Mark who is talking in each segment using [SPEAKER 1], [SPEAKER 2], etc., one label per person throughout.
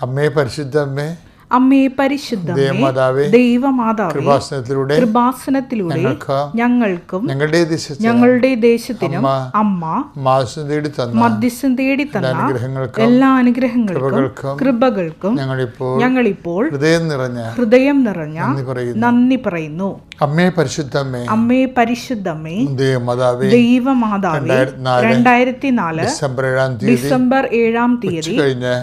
[SPEAKER 1] അമ്മേ പരിശുദ്ധ അമ്മേ
[SPEAKER 2] അമ്മേ പരിശുദ്ധമേ
[SPEAKER 1] ദേവമാതാവേ കൃപാസനത്തിലൂടെ
[SPEAKER 2] കൃപാസനത്തിലൂടെ
[SPEAKER 1] ഞങ്ങൾക്കും ഞങ്ങളുടെ
[SPEAKER 2] ഞങ്ങളുടെ ദേശത്തിനും അമ്മ
[SPEAKER 1] മാസം തേടി തന്ന
[SPEAKER 2] മധ്യസ്ഥം തേടി തന്ന
[SPEAKER 1] അനുഗ്രഹങ്ങൾക്കും
[SPEAKER 2] എല്ലാ അനുഗ്രഹങ്ങൾക്കും
[SPEAKER 1] കൃപകൾക്കും
[SPEAKER 2] കൃപകൾക്കും
[SPEAKER 1] ഞങ്ങളിപ്പോൾ
[SPEAKER 2] ഞങ്ങളിപ്പോൾ
[SPEAKER 1] ഹൃദയം നിറഞ്ഞ
[SPEAKER 2] ഹൃദയം നിറഞ്ഞ
[SPEAKER 1] നന്ദി പറയുന്നു. അമ്മേ പരിശുദ്ധമ്മേ അമ്മേ
[SPEAKER 2] പരിശുദ്ധമ്മേ
[SPEAKER 1] ദൈവമാതാവേ
[SPEAKER 2] ദേവമാതാവേ രണ്ടായിരത്തി നാല്
[SPEAKER 1] ഡിസംബർ ഏഴാം തീയതി
[SPEAKER 2] ഡിസംബർ ഏഴാം തീയതി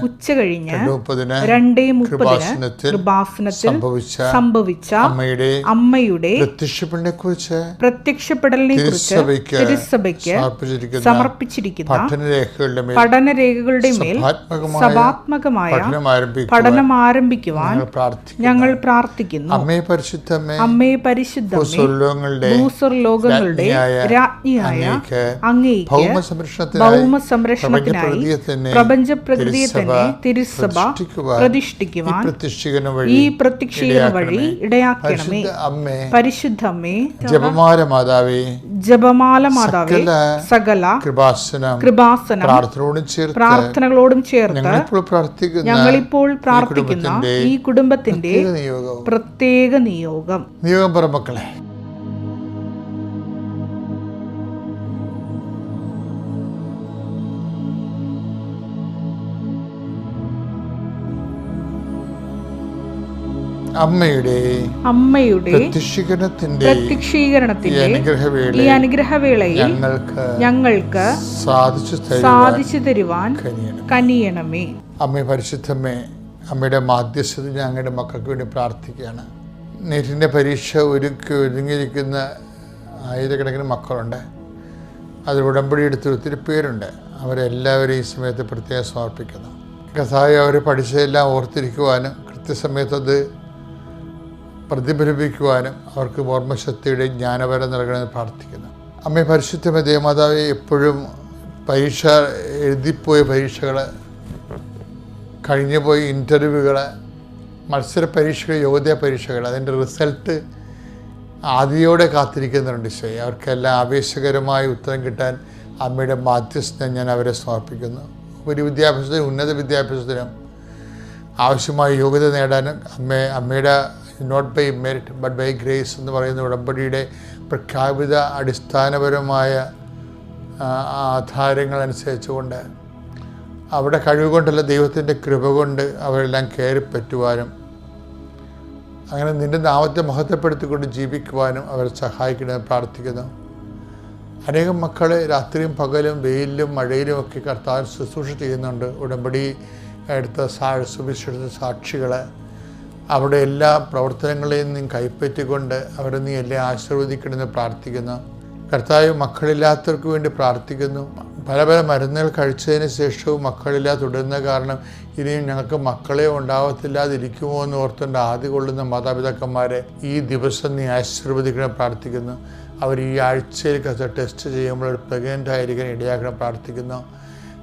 [SPEAKER 2] ഉച്ച കഴിഞ്ഞ്
[SPEAKER 1] മുപ്പതിന്
[SPEAKER 2] രണ്ടേ മുപ്പതിന്
[SPEAKER 1] കൃപാസനത്തിൽ സംഭവിച്ച
[SPEAKER 2] സംഭവിച്ച
[SPEAKER 1] അമ്മയുടെ
[SPEAKER 2] അമ്മയുടെ
[SPEAKER 1] പ്രത്യക്ഷപ്പെടലിനെ കുറിച്ച്
[SPEAKER 2] പ്രത്യക്ഷപ്പെടലിനെ കുറിച്ച്
[SPEAKER 1] തിരുസഭയ്ക്ക് സമർപ്പിച്ചിരിക്കുന്ന പഠനരേഖകളുടെ മേൽ
[SPEAKER 2] പഠനരേഖകളുടെ മേൽ
[SPEAKER 1] സഭാത്മകമായ പഠനം ആരംഭിക്കുവാൻ ഞങ്ങൾ പ്രാർത്ഥിക്കുന്നു.
[SPEAKER 2] അമ്മേ പരിശുദ്ധമ്മേ
[SPEAKER 1] അമ്മേ പരിശുദ്ധ അമ്മേ
[SPEAKER 2] അമ്മേ പരിശുദ്ധമേ ലോകങ്ങളുടെ
[SPEAKER 1] രാജ്ഞിയായ അങ്ങേക്ക് ഭൗമ സംരക്ഷണത്തിനായി
[SPEAKER 2] പ്രപഞ്ച പ്രകൃതിയെ തന്നെ തിരുസഭ
[SPEAKER 1] പ്രതിഷ്ഠിക്കുവാൻ ഈ പ്രത്യക്ഷീകരണ വഴി
[SPEAKER 2] ഇടയാക്കണമേ.
[SPEAKER 1] പരിശുദ്ധ അമ്മേ
[SPEAKER 2] പരിശുദ്ധമ്മേ
[SPEAKER 1] ജപമാല മാതാവേ
[SPEAKER 2] ജപമാല മാതാവേ
[SPEAKER 1] സകല കൃപാസന
[SPEAKER 2] കൃപാസനം
[SPEAKER 1] പ്രാർത്ഥനയോടും ചേർത്ത്
[SPEAKER 2] പ്രാർത്ഥനകളോടും ചേർത്ത്
[SPEAKER 1] ഞങ്ങളിപ്പോൾ പ്രാർത്ഥിക്കുന്ന
[SPEAKER 2] ഈ കുടുംബത്തിന്റെ
[SPEAKER 1] പ്രത്യേക
[SPEAKER 2] നിയോഗം.
[SPEAKER 1] നിയോഗം. മക്കളെ. അമ്മയുടെ
[SPEAKER 2] അമ്മയുടെ
[SPEAKER 1] പ്രത്യക്ഷീകരണത്തിന്റെ ഈ അനുഗ്രഹവേള
[SPEAKER 2] ഈ അനുഗ്രഹവേളയിൽ
[SPEAKER 1] ഞങ്ങൾക്ക്
[SPEAKER 2] ഞങ്ങൾക്ക്
[SPEAKER 1] സാധിച്ചു തരുവാൻ
[SPEAKER 2] സാധിച്ചു തരുവാൻ കനിയണമേ.
[SPEAKER 1] അമ്മ പരിശുദ്ധമ്മേ അമ്മയുടെ മാധ്യസ്ഥത ഞങ്ങളുടെ മക്കൾക്ക് വേണ്ടി പ്രാർത്ഥിക്കുകയാണ്. നെറ്റിന്റെ പരീക്ഷ ഒരുക്കി ഒരുങ്ങിയിരിക്കുന്ന ആയിരക്കണക്കിന് മക്കളുണ്ട്. അതിൽ ഉടമ്പടി എടുത്ത് ഒത്തിരി പേരുണ്ട്. അവരെല്ലാവരും ഈ സമയത്ത് പ്രത്യേകം സമർപ്പിക്കുന്നു. കഥായ അവർ പഠിച്ചതെല്ലാം ഓർത്തിരിക്കുവാനും കൃത്യസമയത്തത് പ്രതിഫലിപ്പിക്കുവാനും അവർക്ക് ഓർമ്മശക്തിയുടെ ജ്ഞാനപരം നൽകണമെന്ന് പ്രാർത്ഥിക്കുന്നു. അമ്മ പരിശുദ്ധമേ ദേവമാതാവ് എപ്പോഴും പരീക്ഷ എഴുതിപ്പോയ പരീക്ഷകൾ കഴിഞ്ഞുപോയ ഇന്റർവ്യൂകൾ മത്സര പരീക്ഷകൾ യോഗ്യതാ പരീക്ഷകൾ അതിന്റെ റിസൾട്ട് ആദ്യയോടെ കാത്തിരിക്കുന്നുണ്ട് ഈശോയെ. അവർക്കെല്ലാം ആവേശകരമായ ഉത്തരം കിട്ടാൻ അമ്മയുടെ മാധ്യസ്ഥം ഞാൻ അവരെ സമർപ്പിക്കുന്നു. ഒരു വിദ്യാഭ്യാസത്തിനും ഉന്നത വിദ്യാഭ്യാസത്തിനും ആവശ്യമായ യോഗ്യത നേടാനും അമ്മ അമ്മയുടെ not by merit but by grace എന്ന് പറയുന്ന ഉടമ്പടിയുടെ പ്രഖ്യാപിത അടിസ്ഥാനപരമായ ആധാരങ്ങൾ അനുസരിച്ചുകൊണ്ട് അവിടെ കഴിവ് കൊണ്ടല്ല ദൈവത്തിന്റെ കൃപ കൊണ്ട് അവരെല്ലാം കയറി പറ്റുവാനും അങ്ങനെ നിന്റെ നാമത്തെ മഹത്വപ്പെടുത്തിക്കൊണ്ട് ജീവിക്കുവാനും അവരെ സഹായിക്കണമെന്ന് പ്രാർത്ഥിക്കുന്നു. അനേകം മക്കളെ രാത്രിയും പകലും വെയിലും മഴയിലും ഒക്കെ കർത്താവ് ശുശ്രൂഷ ചെയ്യുന്നുണ്ട്. ഉടമ്പടി എടുത്ത സാ സുവിശേഷ സാക്ഷികളെ അവിടെ എല്ലാ പ്രവർത്തനങ്ങളെയും നീ കൈപ്പറ്റിക്കൊണ്ട് അവരെ നീ എല്ലാം ആശീർവദിക്കണമെന്ന് പ്രാർത്ഥിക്കുന്നു. കർത്താവ് മക്കളില്ലാത്തവർക്ക് വേണ്ടി പ്രാർത്ഥിക്കുന്നു. പല പല മരുന്നുകൾ കഴിച്ചതിന് ശേഷവും മക്കളില്ല തുടരുന്ന കാരണം ഇനിയും ഞങ്ങൾക്ക് മക്കളെ ഉണ്ടാവത്തില്ലാതിരിക്കുമോ എന്ന് ഓർത്തുകൊണ്ട് ആദ്യ കൊള്ളുന്ന മാതാപിതാക്കന്മാരെ ഈ ദിവസം നീ ആശീർവദിക്കണം പ്രാർത്ഥിക്കുന്നു. അവർ ഈ ആഴ്ചയിൽ കത്ത് ടെസ്റ്റ് ചെയ്യുമ്പോൾ ഒരു പ്രഗ്നന്റ് ആയിരിക്കാൻ ഇടയാക്കണം പ്രാർത്ഥിക്കുന്നു.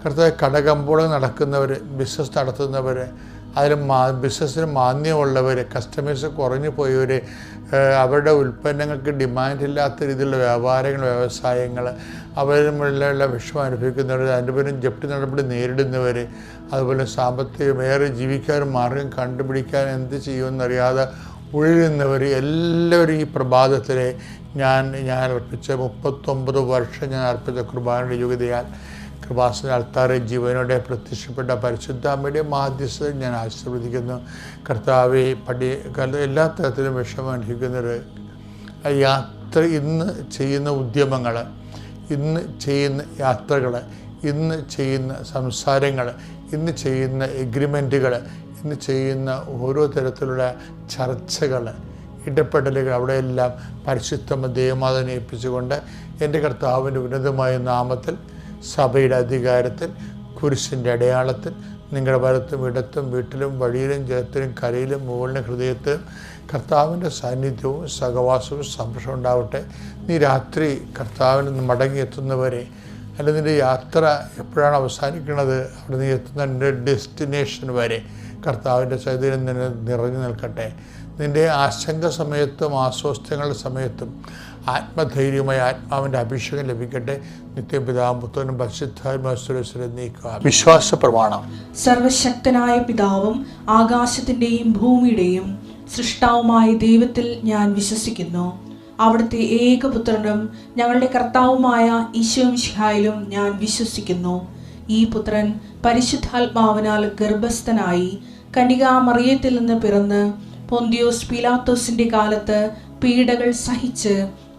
[SPEAKER 1] കർത്താവ് കടകമ്പോളം നടക്കുന്നവർ ബിസിനസ് നടത്തുന്നവർ അതിൽ മാ ബിസിനസ്സിന് മാന്യമുള്ളവർ കസ്റ്റമേഴ്സ് കുറഞ്ഞു പോയവർ അവരുടെ ഉൽപ്പന്നങ്ങൾക്ക് ഡിമാൻഡ് ഇല്ലാത്ത രീതിയിലുള്ള വ്യാപാരങ്ങൾ വ്യവസായങ്ങൾ അവരുമുള്ള വിഷമം അനുഭവിക്കുന്നവർ അതിന്റെ പേരും ജപ്തി നടപടി നേരിടുന്നവർ അതുപോലെ സാമ്പത്തികമേറെ ജീവിക്കാൻ മാർഗം കണ്ടുപിടിക്കാൻ എന്ത് ചെയ്യുമെന്നറിയാതെ ഉഴലുന്നവർ എല്ലാവരും ഈ പ്രഭാതത്തിലെ ഞാൻ ഞാൻ അർപ്പിച്ച മുപ്പത്തൊമ്പത് വർഷം ഞാൻ അർപ്പിച്ച കുർബാനയുടെ യോഗ്യതയാൽ കൃപാസന അൾത്താറെ ജീവനോടെ പ്രത്യക്ഷപ്പെട്ട പരിശുദ്ധ അമ്മയുടെ മാധ്യസ്ഥത ഞാൻ ആശീർവദിക്കുന്നു. കർത്താവെ പടി എല്ലാ തരത്തിലും വിഷമം അനുഭവിക്കുന്നവർ യാത്ര ഇന്ന് ചെയ്യുന്ന ഉദ്യമങ്ങൾ ഇന്ന് ചെയ്യുന്ന യാത്രകൾ ഇന്ന് ചെയ്യുന്ന സംസാരങ്ങൾ ഇന്ന് ചെയ്യുന്ന എഗ്രിമെന്റുകൾ ഇന്ന് ചെയ്യുന്ന ഓരോ തരത്തിലുള്ള ചർച്ചകൾ ഇടപെടലുകൾ അവിടെയെല്ലാം പരിശുദ്ധമ ദേവമാതനെ ഏൽപ്പിച്ചുകൊണ്ട് എന്റെ കർത്താവിന്റെ ഉന്നതമായ നാമത്തിൽ സഭയുടെ അധികാരത്തിൽ കുരിശിന്റെ അടയാളത്തിൽ നിങ്ങളുടെ വലത്തും ഇടത്തും വീട്ടിലും വഴിയിലും ജലത്തിലും കരയിലും മുകളിലും ഹൃദയത്തിലും കർത്താവിന്റെ സാന്നിധ്യവും സഹവാസവും സംരക്ഷണം ഉണ്ടാവട്ടെ. നീ രാത്രി കർത്താവിൽ നിന്ന് മടങ്ങിയെത്തുന്നവരെ അല്ലെങ്കിൽ നിന്റെ യാത്ര എപ്പോഴാണ് അവസാനിക്കുന്നത്? അവിടെ നീ എത്തുന്ന നിന്റെ ഡെസ്റ്റിനേഷൻ വരെ കർത്താവിന്റെ ചൈതന്യം നിന്നെ നിറഞ്ഞു നിൽക്കട്ടെ. നിന്റെ ആശങ്ക സമയത്തും ആസ്വസ്ഥങ്ങളുടെ സമയത്തും ആത്മധൈര്യമായ ആത്മാവിന്റെ അഭിഷേകം ലഭിക്കട്ടെ. നിത്യപിതാവും പുത്രനും നീക്കുക വിശ്വാസ പ്രമാണം
[SPEAKER 3] സർവശക്തനായ പിതാവും ആകാശത്തിന്റെയും ഭൂമിയുടെയും സൃഷ്ടാവുമായ ദൈവത്തിൽ ഞാൻ വിശ്വസിക്കുന്നു. അവിടുത്തെ ഏകപുത്രനും ഞങ്ങളുടെ കർത്താവുമായ ഈശോമിഷിഹായിലും ഞാൻ വിശ്വസിക്കുന്നു. ഈ പുത്രൻ പരിശുദ്ധാത്മാവിനാൽ ഗർഭസ്ഥനായി കന്യകാമറിയത്തിൽ നിന്ന് പിറന്ന് പൊന്തിയോസ് പിലാത്തോസിന്റെ കാലത്ത് പീഡകൾ സഹിച്ച്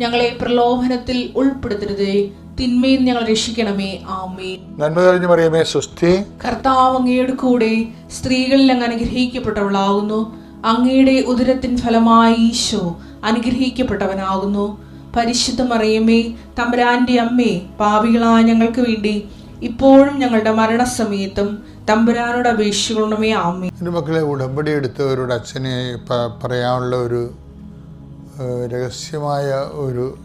[SPEAKER 3] ഞങ്ങളെ പ്രലോഭനത്തിൽ ഉൾപ്പെടുത്തരുതേ. തിന്മയിൽ ഞങ്ങൾ രക്ഷിക്കണമേ. ആമേ
[SPEAKER 1] നന്മ തെളിഞ്ഞു പറയുമേ സുസ്ഥി
[SPEAKER 3] കർത്താവ് അങ്ങയുടെ കൂടെ സ്ത്രീകളിൽ അങ്ങ് അനുഗ്രഹിക്കപ്പെട്ടവളാകുന്നു. അങ്ങയുടെ ഉദരത്തിൻ ഫലമായി ഈശോ അനുഗ്രഹിക്കപ്പെട്ടവനാകുന്നു. പരിശുദ്ധ മറിയമ്മേ തമ്പുരാന്റെ അമ്മേ പാപികളായ ഞങ്ങൾക്ക് വേണ്ടി ഇപ്പോഴും ഞങ്ങളുടെ മരണസമയത്തും തമ്പുരാനോട് അപേക്ഷിക്കണമേ ആമേ
[SPEAKER 1] മക്കളെ ഉടമ്പടി എടുത്തവരോട് അച്ഛനെ പറയാനുള്ള ഒരു രഹസ്യമായ ഒരു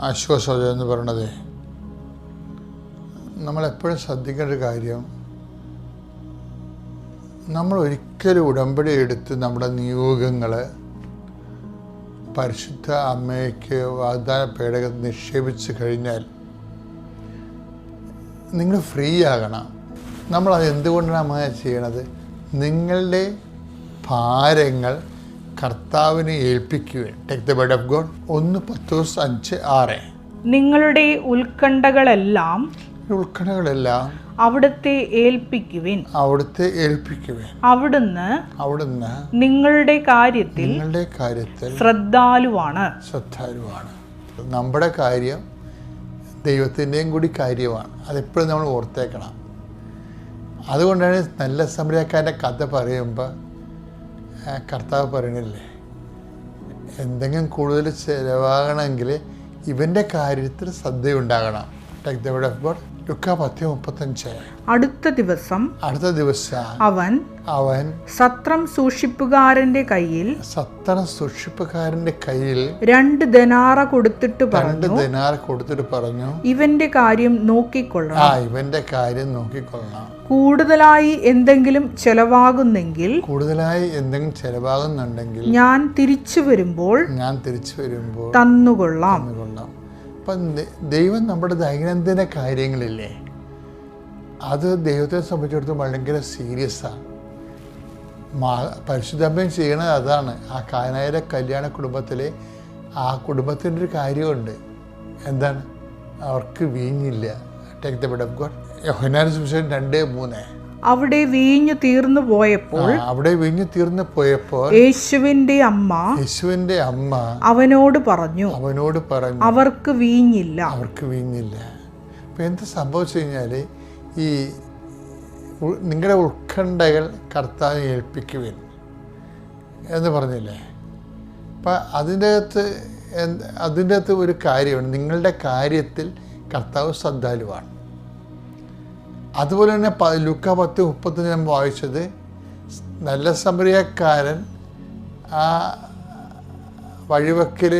[SPEAKER 1] ആശ്വാസം എന്ന് പറയണത്. നമ്മളെപ്പോഴും ശ്രദ്ധിക്കേണ്ട ഒരു കാര്യം നമ്മൾ ഒരിക്കലും ഉടമ്പടി എടുത്ത് നമ്മുടെ നിയോഗങ്ങൾ പരിശുദ്ധ അമ്മയ്ക്ക് വാഗ്ദാന പേടകത്തിൽ നിക്ഷേപിച്ച് കഴിഞ്ഞാൽ നിങ്ങൾ ഫ്രീ ആകണം. നമ്മളത് എന്തുകൊണ്ടാണ് ചെയ്യണത്? നിങ്ങളുടെ ഭാരങ്ങൾ കർത്താവിനെ ഏൽപ്പിക്കുകയും take the word of God ഒന്ന് പത്ത് ദിവസം അഞ്ച് ആറ്.
[SPEAKER 2] നിങ്ങളുടെ ഉത്കണ്ഠകളെല്ലാം
[SPEAKER 1] ഉൾക്കടകളെല്ലാം
[SPEAKER 2] അവിടുത്തെ ഏൽപ്പിക്കുവിൻ.
[SPEAKER 1] അവിടുത്തെ ഏൽപ്പിക്കുവിൻ.
[SPEAKER 2] അവിടുന്ന്
[SPEAKER 1] അവിടുന്ന്
[SPEAKER 2] നിങ്ങളുടെ കാര്യത്തിൽ
[SPEAKER 1] നിങ്ങളുടെ കാര്യത്തിൽ
[SPEAKER 2] ശ്രദ്ധാലുവാണ്.
[SPEAKER 1] ശ്രദ്ധാലുവാണ്. നമ്മുടെ കാര്യം ദൈവത്തിന്റെയും കൂടി കാര്യമാണ്. അതെപ്പോഴും നമ്മൾ ഓർത്തേക്കണം. അതുകൊണ്ടാണ് നല്ല സമരക്കാരന്റെ കഥ പറയുമ്പോൾ കർത്താവ് പറയണില്ലേ? എന്തെങ്കിലും കൂടുതൽ ചിലവാകണമെങ്കിൽ ഇവന്റെ കാര്യത്തിൽ ശ്രദ്ധയുണ്ടാകണം. Take the word of God
[SPEAKER 2] അടുത്ത ദിവസം
[SPEAKER 1] അടുത്ത ദിവസം
[SPEAKER 2] അവൻ
[SPEAKER 1] അവൻ
[SPEAKER 2] സത്രം സൂക്ഷിപ്പുകാരന്റെ കയ്യിൽ
[SPEAKER 1] സത്രം സൂക്ഷിപ്പുകാരന്റെ കയ്യിൽ
[SPEAKER 2] രണ്ട് ധനാറ കൊടുത്തിട്ട്
[SPEAKER 1] രണ്ട്
[SPEAKER 2] പറഞ്ഞു
[SPEAKER 1] ദിനാർ കൊടുത്തിട്ട് പറഞ്ഞു
[SPEAKER 2] ഇവന്റെ കാര്യം നോക്കിക്കൊള്ളണം.
[SPEAKER 1] ആ ഇവന്റെ കാര്യം നോക്കിക്കൊള്ളണം.
[SPEAKER 2] കൂടുതലായി എന്തെങ്കിലും ചെലവാകുന്നെങ്കിൽ
[SPEAKER 1] കൂടുതലായി എന്തെങ്കിലും ചെലവാകുന്നുണ്ടെങ്കിൽ
[SPEAKER 2] ഞാൻ തിരിച്ചു വരുമ്പോൾ
[SPEAKER 1] ഞാൻ തിരിച്ചു വരുമ്പോൾ
[SPEAKER 2] തന്നുകൊള്ളാം.
[SPEAKER 1] കൊള്ളാം അപ്പം ദ- ദൈവം നമ്മുടെ ദൈനംദിന കാര്യങ്ങളില്ലേ അത് ദൈവത്തെ സംബന്ധിച്ചിടത്തോളം ഭയങ്കര സീരിയസാണ് മാ പരിശുദ്ധമ്മയും ചെയ്യണത് അതാണ്. ആ കാനായിര കല്യാണ കുടുംബത്തിലെ ആ കുടുംബത്തിന്റെ ഒരു കാര്യമുണ്ട്. എന്താണ്? അവർക്ക് വീഞ്ഞില്ല. Take the word of God Yohannan സുവിശേഷം രണ്ട് മൂന്ന്.
[SPEAKER 2] അവിടെ വീഞ്ഞു തീർന്നു പോയപ്പോൾ
[SPEAKER 1] അവിടെ വീഞ്ഞു തീർന്നു പോയപ്പോൾ
[SPEAKER 2] യേശുവിന്റെ അമ്മ
[SPEAKER 1] യേശുവിന്റെ അമ്മ
[SPEAKER 2] അവനോട് പറഞ്ഞു
[SPEAKER 1] അവനോട് പറഞ്ഞു
[SPEAKER 2] അവർക്ക് വീഞ്ഞില്ല.
[SPEAKER 1] അവർക്ക് വീഞ്ഞില്ല. അപ്പം എന്ത് സംഭവിച്ചു കഴിഞ്ഞാൽ ഈ നിങ്ങളുടെ ഉത്കണ്ഠകൾ കർത്താവ് ഏൽപ്പിക്കുവിൻ എന്ന് പറഞ്ഞില്ലേ? അപ്പം അതിന്റെ അകത്ത് അതിന്റെ അകത്ത് ഒരു കാര്യമാണ് നിങ്ങളുടെ കാര്യത്തിൽ കർത്താവ് ശ്രദ്ധാലുവാണ്. അതുപോലെ തന്നെ ലുക്ക പത്ത് മുപ്പത്തിന് ഞാൻ വായിച്ചത്. നല്ല സമരിയക്കാരൻ ആ വഴിവക്കിൽ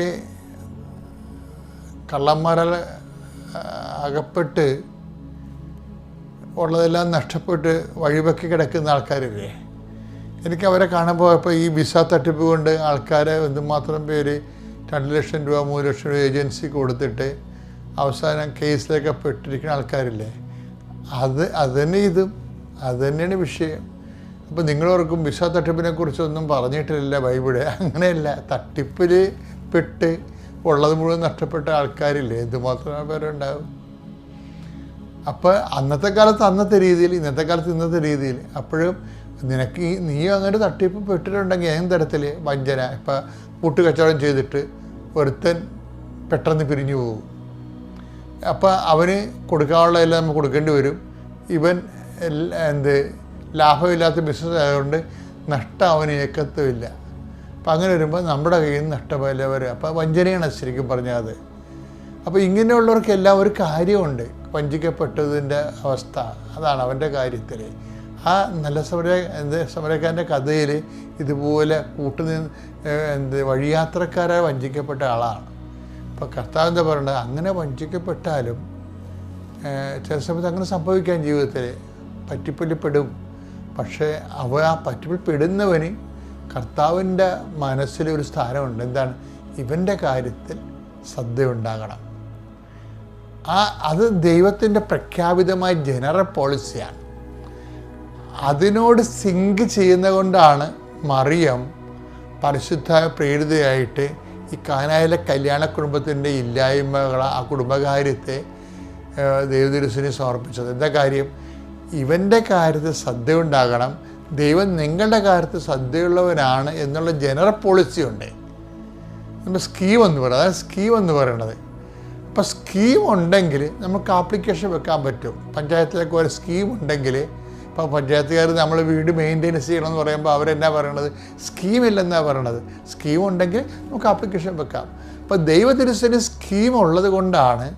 [SPEAKER 1] കള്ളന്മാരാൽ അകപ്പെട്ട് ഉള്ളതെല്ലാം നഷ്ടപ്പെട്ട് വഴിവെക്കി കിടക്കുന്ന ആൾക്കാരില്ലേ? എനിക്ക് അവരെ കാണുമ്പോൾ ഇപ്പോൾ ഈ വിസ തട്ടിപ്പ് കൊണ്ട് ആൾക്കാരെ എന്തുമാത്രം പേര് രണ്ട് ലക്ഷം രൂപ മൂന്ന് ലക്ഷം രൂപ ഏജൻസി കൊടുത്തിട്ട് അവസാനം കേസിലൊക്കെ പെട്ടിരിക്കുന്ന ആൾക്കാരില്ലേ? അത് അത് തന്നെ ഇതും. അത് തന്നെയാണ് വിഷയം. അപ്പോൾ നിങ്ങളോർക്കും വിസ തട്ടിപ്പിനെ കുറിച്ചൊന്നും പറഞ്ഞിട്ടില്ല ബൈബിൾ. അങ്ങനെയല്ല. തട്ടിപ്പിൽ പെട്ട് ഉള്ളത് മുഴുവൻ നഷ്ടപ്പെട്ട ആൾക്കാരില്ലേ? എന്തുമാത്രം പേരുണ്ടാവും അപ്പോൾ അന്നത്തെ കാലത്ത് അന്നത്തെ രീതിയിൽ ഇന്നത്തെ കാലത്ത് ഇന്നത്തെ രീതിയിൽ അപ്പോഴും നിനക്ക് നീ അങ്ങനെ തട്ടിപ്പ് പെട്ടിട്ടുണ്ടെങ്കിൽ ഏത് തരത്തിൽ വഞ്ചന? ഇപ്പം കൂട്ടുകച്ചവടം ചെയ്തിട്ട് ഒരുത്തൻ പെട്ടെന്ന് പിരിഞ്ഞു പോകും. അപ്പോൾ അവന് കൊടുക്കാനുള്ള എല്ലാം നമുക്ക് കൊടുക്കേണ്ടി വരും. ഇവൻ എന്ത് ലാഭമില്ലാത്ത ബിസിനസ് ആയതുകൊണ്ട് നഷ്ടം അവന് ഏക്കത്തുമില്ല അപ്പം അങ്ങനെ വരുമ്പോൾ നമ്മുടെ കയ്യിൽ നിന്ന് നഷ്ടമല്ല വരും അപ്പോൾ വഞ്ചനയാണ് ശരിക്കും പറഞ്ഞാൽ അത്. അപ്പോൾ ഇങ്ങനെയുള്ളവർക്കെല്ലാം ഒരു കാര്യമുണ്ട്. വഞ്ചിക്കപ്പെട്ടതിന്റെ അവസ്ഥ അതാണ് അവന്റെ കാര്യത്തിൽ ആ നല്ല സമര എന്ത് സമരക്കാരന്റെ കഥയിൽ ഇതുപോലെ കൂട്ടുനിന്ന് എന്ത് വഴിയാത്രക്കാരായി വഞ്ചിക്കപ്പെട്ട ആളാണ്. അപ്പോൾ കർത്താവ് എന്താ പറയുന്നത് അങ്ങനെ വഞ്ചിക്കപ്പെട്ടാലും ചില സമയത്ത് അങ്ങനെ സംഭവിക്കാം ജീവിതത്തിൽ പറ്റിപ്പൊല്ലിപ്പെടും പക്ഷേ അവ ആ പറ്റിപ്പൊല്ലിപ്പെടുന്നവന് കർത്താവിന്റെ മനസ്സിൽ ഒരു സ്ഥാനമുണ്ട്. എന്താണ്? ഇവന്റെ കാര്യത്തിൽ ശ്രദ്ധയുണ്ടാകണം. ആ അത് ദൈവത്തിന്റെ പ്രഖ്യാപിതമായ ജനറൽ പോളിസിയാണ്. അതിനോട് സിങ്ക് ചെയ്യുന്ന കൊണ്ടാണ് മറിയം പരിശുദ്ധ പ്രേരിതയായിട്ട് ഈ കാനായിലെ കല്യാണ കുടുംബത്തിന്റെ ഇല്ലായ്മകൾ ആ കുടുംബകാര്യത്തെ ദൈവദിരസിനെ സമർപ്പിച്ചത്. എന്താ കാര്യം? ഇവന്റെ കാര്യത്തിൽ ശ്രദ്ധയുണ്ടാകണം. ദൈവം നിങ്ങളുടെ കാര്യത്തിൽ ശ്രദ്ധയുള്ളവനാണ് എന്നുള്ള ജനറൽ പോളിസി ഉണ്ട്. നമ്മൾ സ്കീം എന്ന് പറയുന്നത് അതാണ് സ്കീം എന്ന് പറയുന്നത് അപ്പോൾ സ്കീം ഉണ്ടെങ്കിൽ നമുക്ക് ആപ്ലിക്കേഷൻ വെക്കാൻ പറ്റും. പഞ്ചായത്തിലൊക്കെ ഒരു സ്കീം ഉണ്ടെങ്കിൽ ഇപ്പോൾ പഞ്ചായത്തുകാർ നമ്മൾ വീട് മെയിന്റെനൻസ് ചെയ്യണമെന്ന് പറയുമ്പോൾ അവരെന്നാ പറയണത്? സ്കീമില്ലെന്നാണ് പറയണത്. സ്കീം ഉണ്ടെങ്കിൽ നമുക്ക് ആപ്ലിക്കേഷൻ വെക്കാം. അപ്പോൾ ദൈവത്തിരുസന് സ്കീം ഉള്ളത് കൊണ്ടാണ്